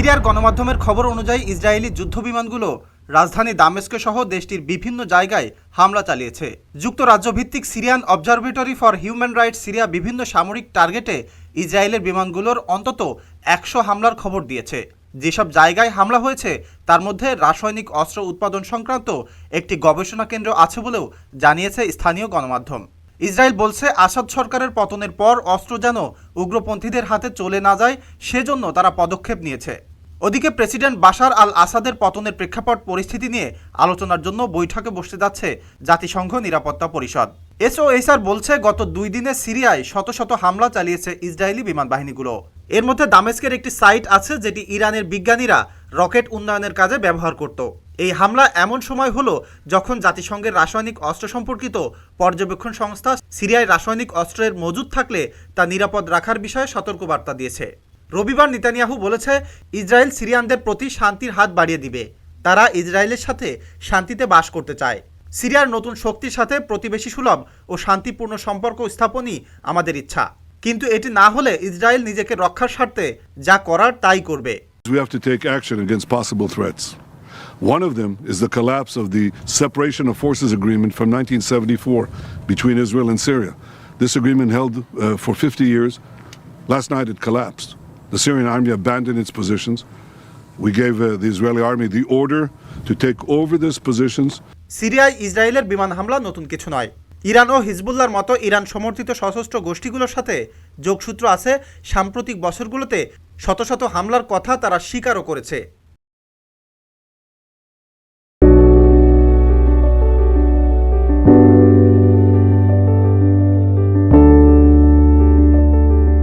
সিরিয়ার গণমাধ্যমের খবর অনুযায়ী ইসরায়েলি যুদ্ধ বিমানগুলো রাজধানী দামেস্কে সহ দেশটির বিভিন্ন জায়গায় হামলা চালিয়েছে। যুক্তরাজ্যভিত্তিক Syrian observatory for human rights Syria বিভিন্ন সামরিক টার্গেটে ইসরায়েলের বিমানগুলোর অন্তত একশো হামলার খবর দিয়েছে। যেসব জায়গায় হামলা হয়েছে, তার মধ্যে রাসায়নিক অস্ত্র উৎপাদন সংক্রান্ত একটি গবেষণা কেন্দ্র আছে বলেও জানিয়েছে স্থানীয় গণমাধ্যম। ইসরায়েল বলছে, আসাদ সরকারের পতনের পর অস্ত্র যেন উগ্রপন্থীদের হাতে চলে না যায়, সেজন্য তারা পদক্ষেপ নিয়েছে। ওদিকে প্রেসিডেন্ট বাশার আল আসাদের পতনের প্রেক্ষাপট পরিস্থিতি নিয়ে আলোচনার জন্য বৈঠকে বসতে যাচ্ছে জাতিসংঘ নিরাপত্তা পরিষদ। এসওএসআর বলছে, গত দুই দিনে সিরিয়ায় শত শত হামলা চালিয়েছে ইসরায়েলি বিমান বাহিনীগুলো। এর মধ্যে দামেস্কের একটি সাইট আছে যেটি ইরানের বিজ্ঞানীরা রকেট উন্নয়নের কাজে ব্যবহার করত। এই হামলা এমন সময় হলো যখন জাতিসংঘের রাসায়নিক অস্ত্র সম্পর্কিত পর্যবেক্ষণ সংস্থা সিরিয়ায় রাসায়নিক অস্ত্রের মজুদ থাকলে তা নিরাপদ রাখার বিষয়ে সতর্কবার্তা দিয়েছে। রবিবার নিতানিয়াহু বলেছে ইসরায়েল সিরিয়ানদের প্রতি শান্তির হাত বাড়িয়ে দিবে তারা ইসরায়েলের সাথে শান্তিতে বাস করতে চায় সিরিয়ার নতুন শক্তির সাথে প্রতিবেশী সুলভ ও শান্তিপূর্ণ সম্পর্ক স্থাপনই আমাদের ইচ্ছা কিন্তু এটি না হলে ইসরায়েল নিজেকে রক্ষার স্বার্থে যা করার তাই করবে One of them is the collapse of the separation of forces agreement from 1974 between Israel and Syria. This agreement held uh, for 50 years. Last night it collapsed. The Syrian army abandoned its positions. We gave uh, the Israeli army the order to take over these positions. সিরিয়ায় ইসরায়েলের বিমান হামলা নতুন কিছু নয়। Iran ও হিজবুল্লার মতো Iran সমর্থিত সশস্ত্র গোষ্ঠীগুলোর সাথে যোগসূত্র আছে। সাম্প্রতিক বছরগুলোতে শত শত হামলার কথা তারা স্বীকারও করেছে।